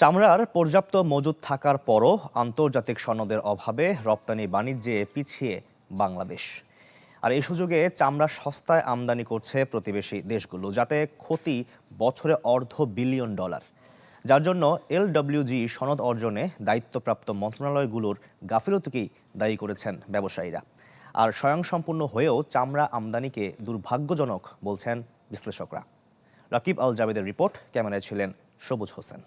চামড়ার পর্যাপ্ত মজুদ থাকার পরও আন্তর্জাতিক সনদের অভাবে রপ্তানি বাণিজ্যে পিছিয়ে বাংলাদেশ। আর এই সুযোগে চামড়া সস্তায় আমদানি করছে প্রতিবেশী দেশগুলো, যাতে ক্ষতি বছরে অর্ধ বিলিয়ন ডলার। যার জন্য এলডব্লিউজি সনদ অর্জনে দায়িত্বপ্রাপ্ত মন্ত্রণালয়গুলোর গাফিলতিকেই দায়ী করেছেন ব্যবসায়ীরা। আর স্বয়ংসম্পূর্ণ হয়েও চামড়া আমদানিকে দুর্ভাগ্যজনক বলছেন বিশ্লেষকরা। রাকিব আল জাবেদের রিপোর্ট, ক্যামেরায় ছিলেন সবুজ হোসেন।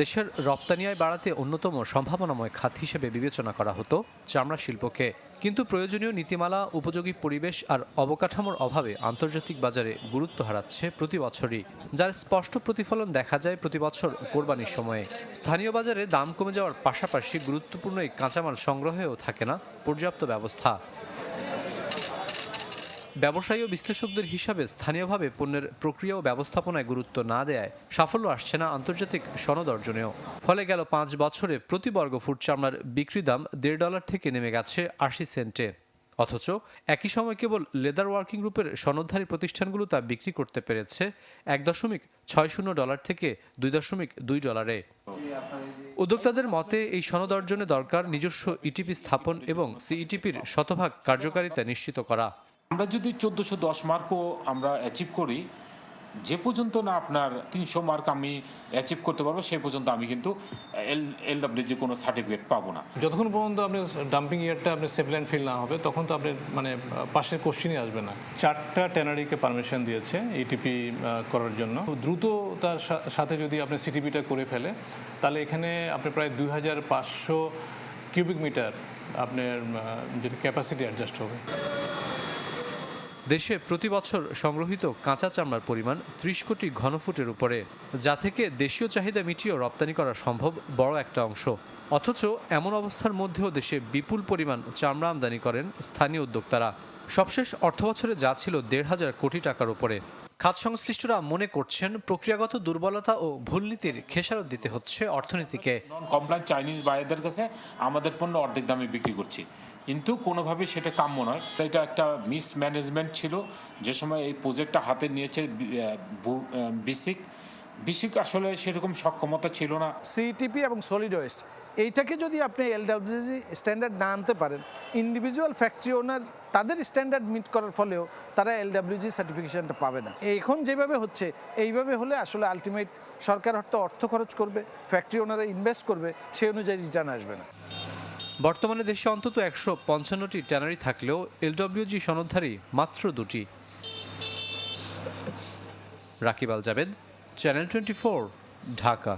দেশের রপ্তানি আয় বাড়াতে অন্যতম সম্ভাবনাময় খাত হিসেবে বিবেচনা করা হতো চামড়া শিল্পকে। কিন্তু প্রয়োজনীয় নীতিমালা, উপযোগী পরিবেশ আর অবকাঠামোর অভাবে আন্তর্জাতিক বাজারে গুরুত্ব হারাচ্ছে প্রতি বছরই, যার স্পষ্ট প্রতিফলন দেখা যায় প্রতি বছর কোরবানির সময়ে। স্থানীয় বাজারে দাম কমে যাওয়ার পাশাপাশি গুরুত্বপূর্ণ এই কাঁচামাল সংগ্রহেও থাকে না পর্যাপ্ত ব্যবস্থা। ব্যবসায়ী ও বিশ্লেষকদের হিসাবে স্থানীয়ভাবে পণ্যের প্রক্রিয়া ও ব্যবস্থাপনায় গুরুত্ব না দেয় সাফল্য আসছে না আন্তর্জাতিক সনদ অর্জনেও। ফলে গেল পাঁচ বছরে প্রতি বর্গ ফুট চামড়ার বিক্রি দাম দেড় ডলার থেকে নেমে গেছে আশি সেন্টে। অথচ একই সময় কেবল লেদার ওয়ার্কিং গ্রুপের সনদধারী প্রতিষ্ঠানগুলো তা বিক্রি করতে পেরেছে এক দশমিক ছয় শূন্য ডলার থেকে দুই দশমিক দুই ডলারে। উদ্যোক্তাদের মতে এই সনদ অর্জনে দরকার নিজস্ব ইটিপি স্থাপন এবং সিইটিপির শতভাগ কার্যকারিতা নিশ্চিত করা। আমরা যদি চোদ্দোশো দশ মার্কও আমরা অ্যাচিভ করি, যে পর্যন্ত না আপনার তিনশো মার্ক আমি অ্যাচিভ করতে পারব সেই পর্যন্ত আমি কিন্তু এল এল এলডব্লিউজি কোনো সার্টিফিকেট পাবো না। যতক্ষণ পর্যন্ত আপনি ডাম্পিং ইয়ারটা আপনি সেফলাইন ফিল না হবে, তখন তো আপনি মানে পাশের কোশ্চিনই আসবে না। চারটা ট্যানারিকে পারমিশন দিয়েছে এটিপি করার জন্য। দ্রুত তার সাথে যদি আপনি সিটিপিটা করে ফেলে, তাহলে এখানে আপনি প্রায় দুই হাজার পাঁচশো কিউবিক মিটার আপনার যেটা ক্যাপাসিটি অ্যাডজাস্ট হবে। দেশে প্রতি বছর সংগ্রহিত কাঁচা চামড়ার পরিমাণ ত্রিশ কোটি ঘনফুটের উপরে, যা থেকে দেশীয় চাহিদা মিটিয়েও রপ্তানি করা সম্ভব বড় একটা অংশ। অথচ এমন অবস্থার মধ্যেও দেশে বিপুল পরিমাণ চামড়া আমদানি করেন স্থানীয় উদ্যোক্তারা। সবশেষ অর্থবছরে যা ছিল দেড় হাজার কোটি টাকার উপরে। খাত সংশ্লিষ্টরা মনে করছেন, প্রক্রিয়াগত দুর্বলতা ও ভুলনীতির খেসারত দিতে হচ্ছে অর্থনীতিকে। নন চাইনিজ বায়ারদের কাছে আমাদের পণ্য অর্ধেক দামে বিক্রি করছি। কিন্তু কোনোভাবে সেটা কাম্য নয়। এটা একটা মিস ম্যানেজমেন্ট ছিল। যে সময় এই প্রজেক্টটা হাতে নিয়েছে বিসিক বিসিক আসলে সেরকম সক্ষমতা ছিল না। সিটিপি এবং সলিড ওয়েস্ট এইটাকে যদি আপনি এলডব্লিউজি স্ট্যান্ডার্ড না আনতে পারেন ইন্ডিভিজুয়াল ফ্যাক্টরি ওনার তাদের স্ট্যান্ডার্ড মিট করার ফলেও তারা এলডব্লিউজি সার্টিফিকেশনটা পাবে না। এখন যেভাবে হচ্ছে, এইভাবে হলে আসলে আলটিমেট সরকার হয়তো অর্থ খরচ করবে ফ্যাক্টরি ওনারা ইনভেস্ট করবে, সেই অনুযায়ী রিটার্ন আসবে না। বর্তমানে দেশে অন্তত একশো পঞ্চান্নটি ট্যানারি থাকলেও এলডব্লিউজি সনদধারী মাত্র দুটি। Rakib Al Jabed, channel twenty Dhaka.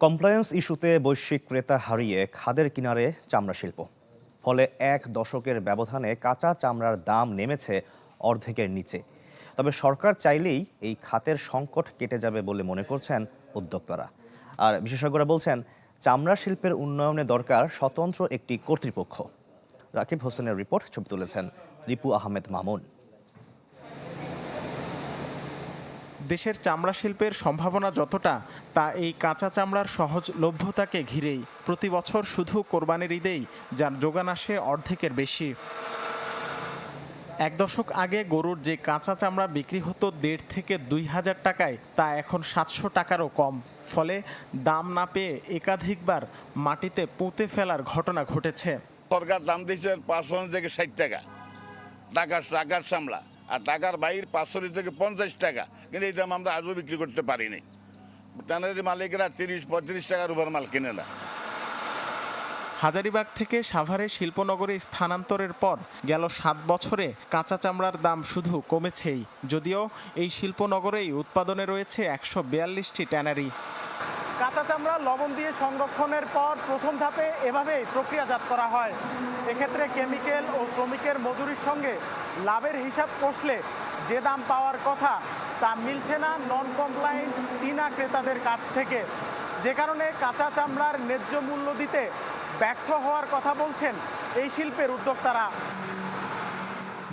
Compliance ইস্যুতে বৈশ্বিক ক্রেতা হারিয়ে খাদের কিনারে চামড়া শিল্প। ফলে এক দশকের ব্যবধানে কাঁচা চামড়ার দাম নেমেছে অর্ধেকের নিচে। তবে সরকার চাইলেই এই খাতের সংকট কেটে যাবে বলে মনে করছেন উদ্যোক্তারা। আর বিশেষজ্ঞরা বলছেন চামড়া শিল্পের উন্নয়নে দরকার স্বতন্ত্র একটি কর্তৃপক্ষ। রাকিব হোসেনের রিপোর্ট ছবি তুলেছেন রিপু আহমেদ মামুন। দেশের চামড়া শিল্পের সম্ভাবনা যতটা, তা এই কাঁচা চামড়ার সহজলভ্যতাকে ঘিরেই প্রতি বছর শুধু কোরবানির ঈদেই যার যোগান আসে অর্ধেকের বেশি। এক দশক আগে গরুর যে কাঁচা চামড়া বিক্রি হতো দেড় থেকে দুই হাজার টাকায়, তা এখন সাতশো টাকারও কম। ফলে দাম না পেয়ে একাধিকবার মাটিতে পুঁতে ফেলার ঘটনা ঘটেছে। সরকার দাম দিচ্ছে পাঁচশো থেকে ষাট টাকা। টাকা টাকার সামলা আর টাকার বাইর পাঁচশো থেকে পঞ্চাশ টাকা। কিন্তু এই দাম আমরা আজও বিক্রি করতে পারিনি। ট্যানারি মালিকরা তিরিশ, পঁয়ত্রিশ টাকার উপর মাল কিনে না হাজারিবাগ থেকে সাভারে শিল্পনগরে স্থানান্তরের পর গেল সাত বছরে কাঁচা চামড়ার দাম শুধু কমেছেই। যদিও এই শিল্পনগরেই উৎপাদনে রয়েছে একশো বিয়াল্লিশটি ট্যানারি। কাঁচা চামড়া লবণ দিয়ে সংরক্ষণের পর প্রথম ধাপে এভাবেই প্রক্রিয়াজাত করা হয়। এক্ষেত্রে কেমিক্যাল ও শ্রমিকের মজুরির সঙ্গে লাভের হিসাব কষলে যে দাম পাওয়ার কথা তা মিলছে না নন কমপ্লায়েন্ট চীনা ক্রেতাদের কাছ থেকে। যে কারণে কাঁচা চামড়ার ন্যায্য মূল্য দিতে ব্যর্থ হওয়ার কথা বলছেন এই শিল্পের উদ্যোক্তারা।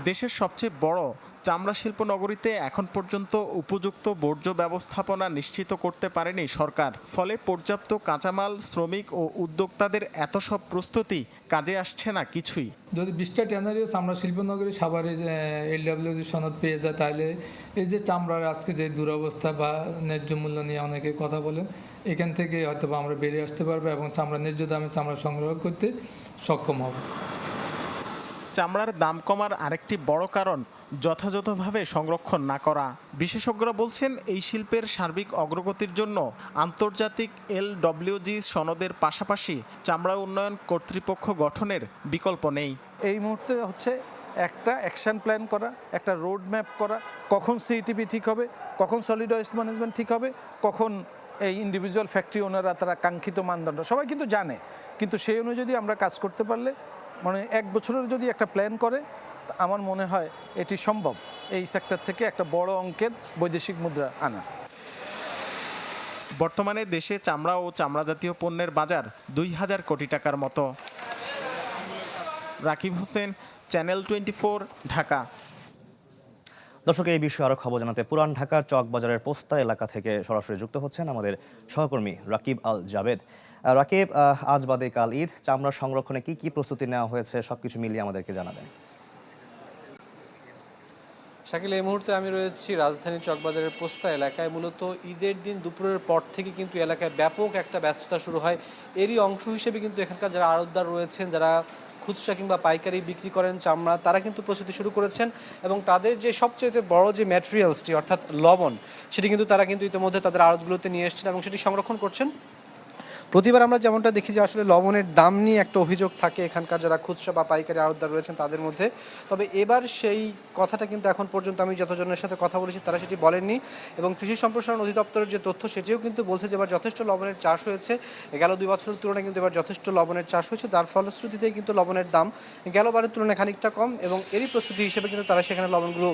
দেশের সবচেয়ে বড় চামড়া শিল্প নগরীতে এখন পর্যন্ত উপযুক্ত বর্জ্য ব্যবস্থাপনা নিশ্চিত করতে পারেনি সরকার। ফলে পর্যাপ্ত কাঁচামাল শ্রমিক ও উদ্যোক্তাদের এত সব প্রস্তুতি কাজে আসছে না কিছুই। যদি বিশটা ট্যানারিও চামড়া শিল্প শিল্পনগরী সাভারে এলডাব্লিউজি সনদ পেয়ে যায় তাহলে এই যে চামড়ার আজকে যে দুরবস্থা বা ন্যায্য মূল্য নিয়ে অনেকে কথা বলেন এখান থেকে হয়তো বা আমরা বেরিয়ে আসতে পারব এবং চামড়া ন্যায্য দামে চামড়া সংগ্রহ করতে সক্ষম হব। চামড়ার দাম কমার আরেকটি বড় কারণ যথাযথভাবে সংরক্ষণ না করা। বিশেষজ্ঞরা বলছেন, এই শিল্পের সার্বিক অগ্রগতির জন্য আন্তর্জাতিক এলডব্লিউজি সনদের পাশাপাশি চামড়া উন্নয়ন কর্তৃপক্ষ গঠনের বিকল্প নেই। এই মুহূর্তে হচ্ছে একটা অ্যাকশন প্ল্যান করা, একটা রোড ম্যাপ করা, কখন সিইটিপি ঠিক হবে, কখন সলিড ওয়েস্ট ম্যানেজমেন্ট ঠিক হবে, কখন এই ইন্ডিভিজুয়াল ফ্যাক্টরি ওনারা তারা কাঙ্ক্ষিত মানদণ্ড, সবাই কিন্তু জানে। কিন্তু সেই অনুযায়ী আমরা কাজ করতে পারলে মানে এক বছরের যদি একটা প্ল্যান করে আমার মনে হয় এটি সম্ভব এই সেক্টর থেকে একটা বড় অঙ্কের বৈদেশিক মুদ্রা আনা। বর্তমানে দেশে চামড়া ও চামড়া জাতীয় পণ্যের বাজার দুই হাজার কোটি টাকার মতো। Rakib Hossain channel twenty Dhaka. দর্শক এই বিষয়ে আরও খবর জানাতে পুরান ঢাকার চকবাজারের পোস্তা এলাকা থেকে সরাসরি যুক্ত হচ্ছেন আমাদের সহকর্মী রাকিব আল জাবেদ। রাকিব আজ বাদে কাল ঈদ। চামড়া সংরক্ষণে কি কি প্রস্তুতি নেওয়া হয়েছে সবকিছু মিলিয়ে আমাদেরকে জানাবেন। শাকিল, এই মুহূর্তে আমি রয়েছি রাজধানীর চকবাজারের পোস্তা এলাকায়। মূলত ঈদের দিন দুপুরের পর থেকে কিন্তু এলাকায় ব্যাপক একটা ব্যস্ততা শুরু হয়। এরই অংশ হিসেবে কিন্তু এখানকার যারা আড়তদার রয়েছেন, যারা খুচরা কিংবা পাইকারি বিক্রি করেন চামড়া, তারা কিন্তু প্রস্তুতি শুরু করেছেন এবং তাদের যে সবচেয়ে বড় যে ম্যাটেরিয়ালসটি অর্থাৎ লবণ, সেটি কিন্তু তারা কিন্তু ইতিমধ্যে তাদের আড়তগুলোতে নিয়ে এসেছেন এবং সেটি সংরক্ষণ করছেন। প্রতিবার আমরা যেমনটা দেখি যে আসলে লবণের দাম নিয়ে একটা অভিযোগ থাকে, এখানকার যারা খুচরা বা পাইকারি আড়তদার রয়েছেন তাদের মধ্যে। তবে এবার সেই কথাটা কিন্তু এখন পর্যন্ত আমি যতজনের সাথে কথা বলেছি তারা সেটি বলেননি এবং কৃষি সম্প্রসারণ অধিদপ্তরের যে তথ্য সেটিও কিন্তু বলছে যে এবার যথেষ্ট লবণের চাষ হয়েছে। গেল দুই বছরের তুলনায় কিন্তু এবার যথেষ্ট লবণের চাষ হয়েছে, যার ফলশ্রুতিতেই কিন্তু লবণের দাম গেলবারের তুলনায় খানিকটা কম এবং এরই প্রস্তুতি হিসেবে কিন্তু তারা সেখানে লবণগুলো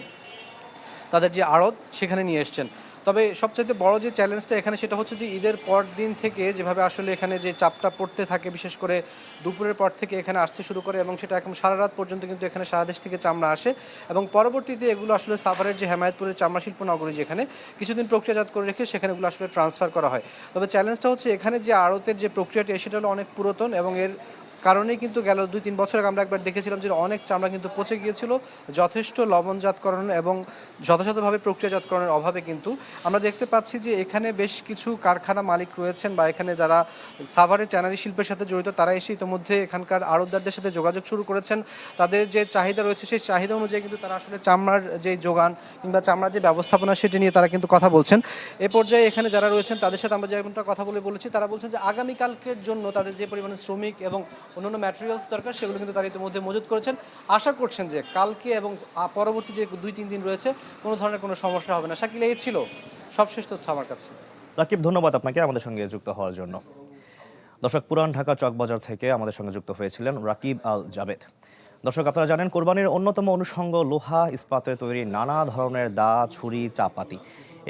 তাদের যে আড়ত সেখানে নিয়ে এসছেন। তবে সবচাইতে বড় যে চ্যালেঞ্জটা এখানে সেটা হচ্ছে যে ঈদের পর দিন থেকে যেভাবে আসলে এখানে যে চাপটা পড়তে থাকে, বিশেষ করে দুপুরের পর থেকে এখানে আসতে শুরু করে এবং সেটা এখন সারা রাত পর্যন্ত কিন্তু এখানে সারা দেশ থেকে চামড়া আসে এবং পরবর্তীতে এগুলো আসলে সাভারের যে হেমায়তপুরের চামড়া শিল্প নগরী যেখানে কিছুদিন প্রক্রিয়াজাত করে রেখে সেখানে এগুলো আসলে ট্রান্সফার করা হয়। তবে চ্যালেঞ্জটা হচ্ছে এখানে যে আড়তের যে প্রক্রিয়াটি, সেটা হলো অনেক পুরাতন এবং এর কারণেই কিন্তু গেল দুই, তিন বছর আগে আমরা একবার দেখেছিলাম যে অনেক চামড়া কিন্তু পচে গিয়েছিল, যথেষ্ট লবণজাতকরণ এবং যথাযথভাবে প্রক্রিয়াজাতকরণের অভাবে কিন্তু। আমরা দেখতে পাচ্ছি যে এখানে বেশ কিছু কারখানা মালিক রয়েছেন বা এখানে যারা সাভারের ট্যানারি শিল্পের সাথে জড়িত, তারা এসে ইতিমধ্যে এখানকার আড়তদারদের সাথে যোগাযোগ শুরু করেছেন। তাদের যে চাহিদা রয়েছে, সেই চাহিদা অনুযায়ী কিন্তু তারা আসলে চামড়ার যে যোগান কিংবা চামড়ার যে ব্যবস্থাপনা, সেটি নিয়ে তারা কিন্তু কথা বলছেন। এ পর্যায়ে এখানে যারা রয়েছেন, তাদের সাথে আমরা যেমনটা কথা বলে বলেছি, তারা বলছেন যে আগামীকালকের জন্য তাদের যে পরিমাণে শ্রমিক এবং অন্যান্য ম্যাটেরিয়ালস দরকার, সেগুলো কিন্তু তারা ইতিমধ্যে মজুত করেছেন। আশা করছেন যে কালকে এবং পরবর্তী যে দুই, তিন দিন রয়েছে, কোনো ধরনের কোনো সমস্যা হবে না। শাকিল, এই ছিল সবশেষ তথ্য আমার কাছে। রাকিব, ধন্যবাদ আপনাকে আমাদের সঙ্গে যুক্ত হওয়ার জন্য। দর্শক, পুরান ঢাকা চকবাজার থেকে আমাদের সঙ্গে যুক্ত হয়েছিলেন রাকিব আল জাবেদ। দর্শক, আপনারা জানেন, কোরবানির অন্যতম অনুষঙ্গ লোহা ইস্পাতের তৈরি নানা ধরনের দা, ছুরি, চাপাতি।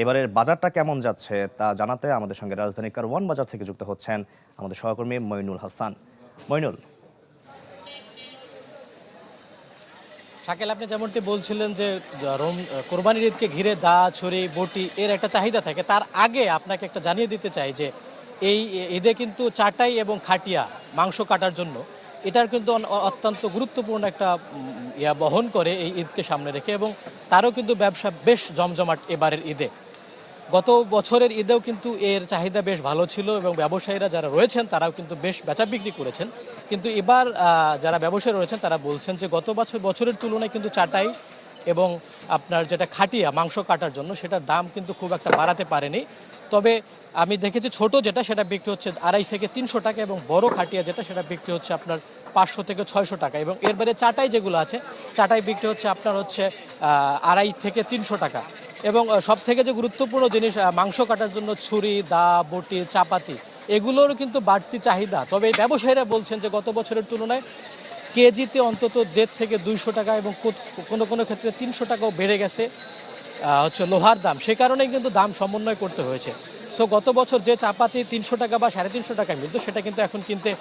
এবারের বাজারটা কেমন যাচ্ছে তা জানাতে আমাদের সঙ্গে রাজধানী কারওয়ান বাজার থেকে যুক্ত হচ্ছেন আমাদের সহকর্মী মইনুল হাসান। মইনুল। শাকেল, আপনি যেমনটি বলছিলেন যে রম কোরবানির ঈদকে ঘিরে দা ছড়ি বটি এর একটা চাহিদা থাকে। তার আগে আপনাকে একটা জানিয়ে দিতে চাই যে, এই ঈদে কিন্তু চাটাই এবং খাটিয়া, মাংস কাটার জন্য এটার কিন্তু অত্যন্ত গুরুত্বপূর্ণ একটা ইয়া বহন করে এই ঈদকে সামনে রেখে এবং তারও কিন্তু ব্যবসা বেশ জমজমাট এবারের ঈদে। গত বছরের ঈদেও কিন্তু এর চাহিদা বেশ ভালো ছিল এবং ব্যবসায়ীরা যারা রয়েছেন, তারাও কিন্তু বেশ বেচা বিক্রি করেছেন। কিন্তু এবার যারা ব্যবসায়ী রয়েছেন, তারা বলছেন যে গত বছর, বছরের তুলনায় কিন্তু চাটাই এবং আপনার যেটা খাটিয়া, মাংস কাটার জন্য সেটার দাম কিন্তু খুব একটা বাড়াতে পারেনি। তবে আমি দেখেছি ছোট যেটা, সেটা বিক্রি হচ্ছে আড়াই থেকে তিনশো টাকা এবং বড় খাটিয়া যেটা, সেটা বিক্রি হচ্ছে আপনার পাঁচশো থেকে ছয়শো টাকা। এবং এর বাইরে চাটাই যেগুলো আছে, চাটাই বিক্রি হচ্ছে আপনার হচ্ছে আড়াই থেকে তিনশো টাকা। এবং সব থেকে যে গুরুত্বপূর্ণ জিনিস মাংস কাটার জন্য ছুরি, দা, বটি, চাপাতি, এগুলোরও কিন্তু বাড়তি চাহিদা। তবে ব্যবসায়ীরা বলছেন যে গত বছরের তুলনায় কেজিতে অন্তত দেড় থেকে দুইশো টাকা এবং কোনো কোনো ক্ষেত্রে তিনশো টাকাও বেড়ে গেছে হচ্ছে লোহার দাম। সে কারণেই কিন্তু দাম সমন্বয় করতে হয়েছে। সো গত বছর যে চাপাতি তিনশো টাকা বা সাড়ে তিনশো টাকা মিলতো, সেটা কিন্তু এখন কিনতে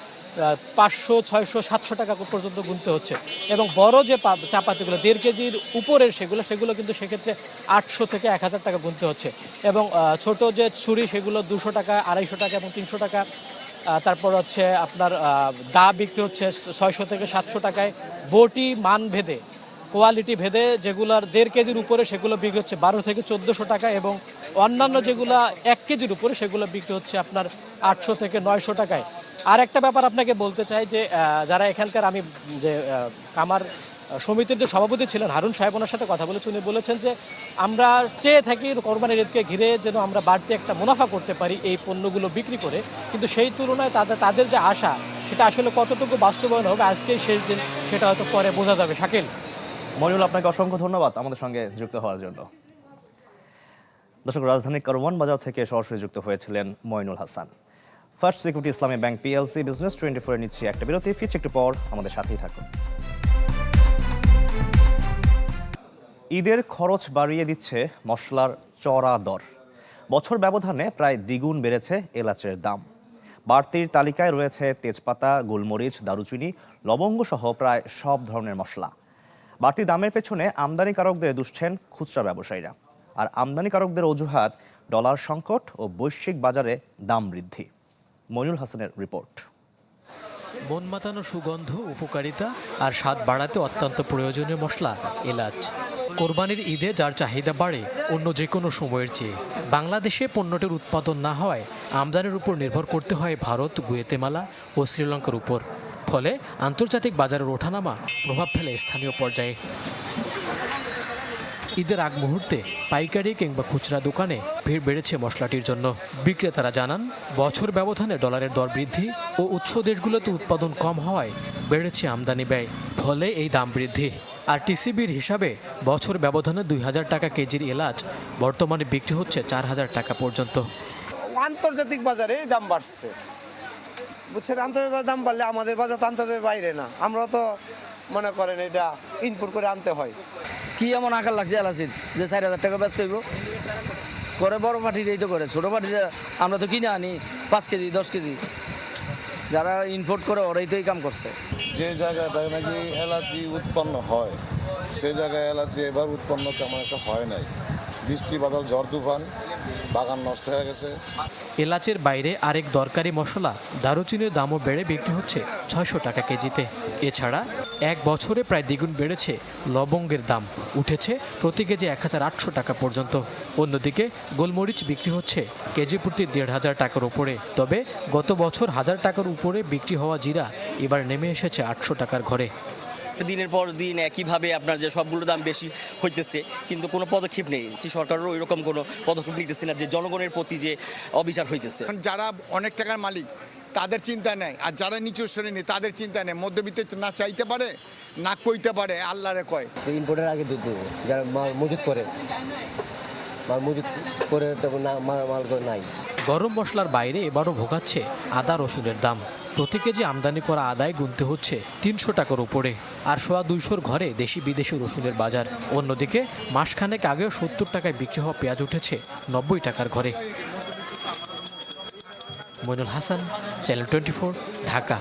পাঁচশো, ছয়শো, সাতশো টাকা পর্যন্ত গুনতে হচ্ছে। এবং বড় যে চাপাতিগুলো, দেড় কেজির উপরের সেগুলো সেগুলো কিন্তু সেক্ষেত্রে আটশো থেকে এক হাজার টাকা গুনতে হচ্ছে। এবং ছোট যে ছুরি, সেগুলো দুশো টাকা, আড়াইশো টাকা এবং তিনশো টাকা। তারপর হচ্ছে আপনার দা বিক্রি হচ্ছে ছয়শো থেকে সাতশো টাকায়। বটি মান ভেদে কোয়ালিটি ভেদে যেগুলার দেড় কেজির উপরে সেগুলো বিক্রি হচ্ছে বারো থেকে চোদ্দোশো টাকা এবং অন্যান্য যেগুলো এক কেজির উপরে সেগুলো বিক্রি হচ্ছে আপনার আটশো থেকে নয়শো টাকায়। আর একটা ব্যাপার আপনাকে বলতে চাই যে যারা এখানকার আমি যে কামার সমিতির যে সভাপতি ছিলেন, হারুন সাহেব ওনার সাথে কথা বলেছি, উনি বলেছেন যে, আমরা চেয়ে থাকি কোরবানির ঈদকে ঘিরে যেন আমরা বাড়তি একটা মুনাফা করতে পারি এই পণ্যগুলো বিক্রি করে। কিন্তু সেই তুলনায় তাদের তাদের যে আশা, সেটা আসলে কতটুকু বাস্তবায়ন হবে আজকেই শেষ দিন সেটা হয়তো পরে বোঝা যাবে। শাকিল? মনিরুল আপনাকে অসংখ্য ধন্যবাদ আমাদের সঙ্গে যুক্ত হওয়ার জন্য। দর্শক রাজধানীর কারওয়ান বাজার থেকে সরাসরি যুক্ত হয়েছিলেন Mainul Hasan. First security Islami bank PLC business twenty ফোরে নিচ্ছি একটা বিরতি। ফিরছি একটু পর, আমাদের সাথেই থাকুন। ঈদের খরচ বাড়িয়ে দিচ্ছে মশলার চড়া দর। বছর ব্যবধানে প্রায় দ্বিগুণ বেড়েছে এলাচের দাম। বাড়তির তালিকায় রয়েছে তেজপাতা, গোলমরিচ, দারুচিনি লবঙ্গ সহ প্রায় সব ধরনের মশলা। বাড়তি দামের পেছনে আমদানিকারকদের দুষছেন খুচরা ব্যবসায়ীরা। আর আমদানিকারকদের অজুহাত, ডলার সংকট ও বৈশ্বিক বাজারে দাম বৃদ্ধি। মইনুল হাসানের রিপোর্ট। মন মাতানো সুগন্ধ, উপকারিতা আর স্বাদ বাড়াতে অত্যন্ত প্রয়োজনীয় মশলা, এলাচ। কোরবানির ঈদে যার চাহিদা বাড়ে, অন্য যে কোনো সময়ের চেয়ে। বাংলাদেশে পণ্যটির উৎপাদন না হওয়ায় আমদানির উপর নির্ভর করতে হয় ভারত, গুয়েতেমালা ও শ্রীলঙ্কার উপর। ফলে আন্তর্জাতিক বাজারের ওঠানামা প্রভাব ফেলে স্থানীয় পর্যায়ে। ঈদের আগ মুহূর্তে পাইকারি কিংবা খুচরা দোকানে ভিড় বেড়েছে মশলাটির জন্য। বিক্রেতারা জানান, বছর ব্যবধানে ডলারের দর বৃদ্ধি ও উৎস দেশগুলোতে উৎপাদন কম হওয়ায় বেড়েছে আমদানি ব্যয়, ফলে এই দাম বৃদ্ধি। আর টিসিবির হিসাবে বছর ব্যবধানে দুই হাজার টাকা কেজির এলাচ বর্তমানে বিক্রি হচ্ছে চার হাজার টাকা পর্যন্ত। আন্তর্জাতিক বাজারে দাম বাড়ছে। বুঝছেন আন্তর্জাতিক দাম বাড়লে আমাদের বাজার তো আন্তর্জাতিক বাইরে না। আমরা তো মনে করেন এটা ইনপুট করে আনতে হয়। কি এমন আকার লাগছে এলাচির যে চার হাজার টাকা ব্যস্ত হইব? করে বড় পাটির এই তো করে ছোটো পাটিরা আমরা তো কিনে আনি পাঁচ কেজি দশ কেজি। যারা ইনপোর্ট করে ওরাই তো এই কাম করছে। যে জায়গাটায় নাকি এলাচি উৎপন্ন হয় সেই জায়গায় এলাচি এবার উৎপন্ন তেমন একটা হয় নাই। বৃষ্টি বাদল ঝড় তুফান বাগান নষ্ট হয়ে গেছে। এলাচের বাইরে আরেক দরকারি মশলা, দারুচিনির দামও বেড়ে বিক্রি হচ্ছে ছয়শো টাকা কেজিতে। এছাড়া এক বছরে প্রায় দ্বিগুণ বেড়েছে লবঙ্গের দাম, উঠেছে প্রতি কেজি এক হাজার আটশো টাকা পর্যন্ত। অন্যদিকে গোলমরিচ বিক্রি হচ্ছে কেজি প্রতি দেড় হাজার টাকার উপরে। তবে গত বছর হাজার টাকার উপরে বিক্রি হওয়া জিরা এবার নেমে এসেছে আটশো টাকার ঘরে। দিনের পর দিন একইভাবে আপনার যে সবগুলো দাম বেশি হইতেছে কিন্তু কোনো পদক্ষেপ নেই। যে সরকারেরও এরকম কোনো পদক্ষেপ নিতেছে না যে জনগণের প্রতি যে অবিচার হইতেছে। যারা অনেক টাকার মালিক তাদের চিন্তা নেই। আর যারা নিচু শ্রেণি তাদের চিন্তা নেই। মধ্যবিত্ত না চাইতে পারে না কইতে পারে আল্লাহরে কয়। ইম্পোর্টের আগে দুধ দেবো যারা মাল মজুত করে। মাল মজুত করে তখন মাল করে নাই। গরম মশলার বাইরে এবারও ভোগাচ্ছে আদা রসুনের দাম। প্রতি কেজি আমদানি করা আদায় গুনতে হচ্ছে তিনশো টাকার উপরে। আর সোয়া দুইশোর ঘরে দেশি বিদেশি রসুনের বাজার। অন্যদিকে, মাসখানেক আগেও সত্তর টাকায় বিক্রি হওয়া পেঁয়াজ উঠেছে নব্বই টাকার ঘরে। Mainul Hasan channel twenty Dhaka.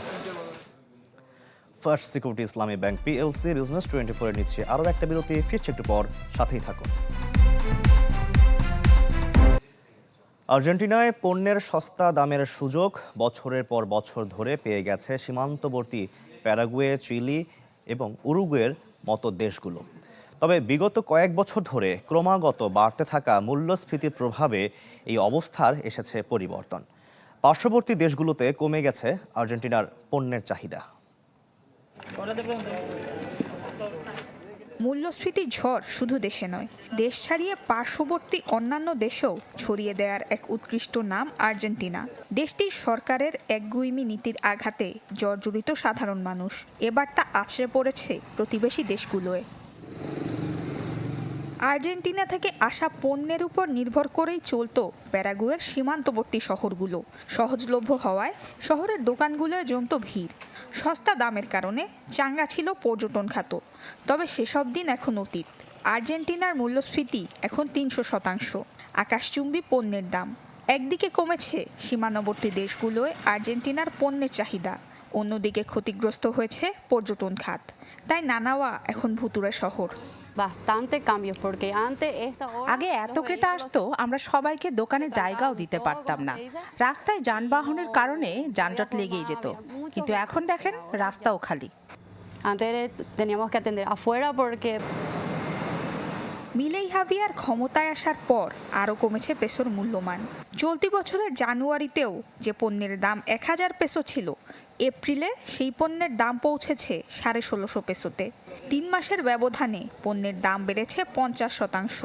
First security Islami bank PLC business twenty ফোরে নিচ্ছে আরও একটা বিরতি, ফিরছে একটু পর, সাথেই থাকুন। আর্জেন্টিনায় পণ্যের সস্তা দামের সুযোগ বছরের পর বছর ধরে পেয়ে গেছে সীমান্তবর্তী প্যারাগুয়ে, চিলি এবং উরুগুয়ের মতো দেশগুলো। তবে বিগত কয়েক বছর ধরে ক্রমাগত বাড়তে থাকা মূল্যস্ফীতির প্রভাবে এই অবস্থার এসেছে পরিবর্তন। পার্শ্ববর্তী দেশগুলোতে কমে গেছে আর্জেন্টিনার পণ্যের চাহিদা। মূল্যস্ফীতির ঝড় শুধু দেশে নয়, দেশ ছাড়িয়ে পার্শ্ববর্তী অন্যান্য দেশেও ছড়িয়ে দেওয়ার এক উৎকৃষ্ট নাম আর্জেন্টিনা। দেশটির সরকারের একগুইমি নীতির আঘাতে জর্জরিত সাধারণ মানুষ। এবার তা আছড়ে পড়েছে প্রতিবেশী দেশগুলোয়। আর্জেন্টিনা থেকে আসা পণ্যের উপর নির্ভর করেই চলতো প্যারাগুয়ের সীমান্তবর্তী শহরগুলো। সহজলভ্য হওয়ায় শহরের দোকানগুলোয় জমত ভিড়। সস্তা দামের কারণে চাঙ্গা ছিল পর্যটন খাত। তবে সেসব দিন এখন অতীত। আর্জেন্টিনার মূল্যস্ফীতি এখন তিনশো শতাংশ। আকাশচুম্বী পণ্যের দাম। একদিকে কমেছে সীমান্তবর্তী দেশগুলোয় আর্জেন্টিনার পণ্যের চাহিদা। অন্যদিকে ক্ষতিগ্রস্ত হয়েছে পর্যটন খাত। তাই নানাওয়া এখন ভুতুরে শহর। আগে এত ক্রেতা আসতো আমরা সবাইকে দোকানে জায়গাও দিতে পারতাম না। রাস্তায় যানবাহনের কারণে যানজট লেগেই যেত। কিন্তু এখন দেখেন রাস্তাও খালি। Antes teníamos que atender afuera porque মিলেই হাভিয়ার ক্ষমতায় আসার পর আরও কমেছে পেসোর মূল্যমান। চলতি বছরের জানুয়ারিতেও যে পণ্যের দাম এক হাজার পেসো ছিল, এপ্রিলে সেই পণ্যের দাম পৌঁছেছে সাড়ে ষোলোশো পেসোতে। তিন মাসের ব্যবধানে পণ্যের দাম বেড়েছে পঞ্চাশ শতাংশ,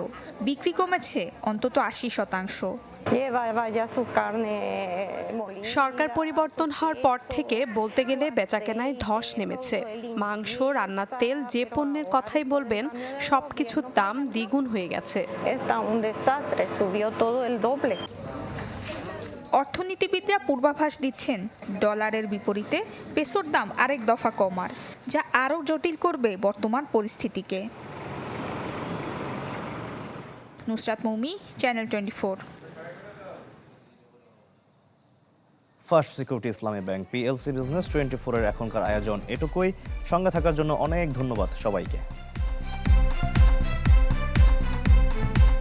বিক্রি কমেছে অন্তত আশি শতাংশ। সরকার পরিবর্তন হওয়ার পর থেকে বলতে গেলে বেচাকেনায় ধস নেমেছে। মাংস রান্নার তেল যে পণ্যের কথাই বলবেন সবকিছুর দাম দ্বিগুণ হয়ে গেছে। অর্থনীতিবিদরা পূর্বাভাস দিচ্ছেন ডলারের বিপরীতে পেসোর দাম আরেক দফা কমার যা আরও জটিল করবে বর্তমান পরিস্থিতিকে। Nusrat Moumi channel twenty four first security Islami bank PLC business twenty ফোরের এখনকার আয়োজন এটুকুই। সঙ্গে থাকার জন্য অনেক ধন্যবাদ সবাইকে।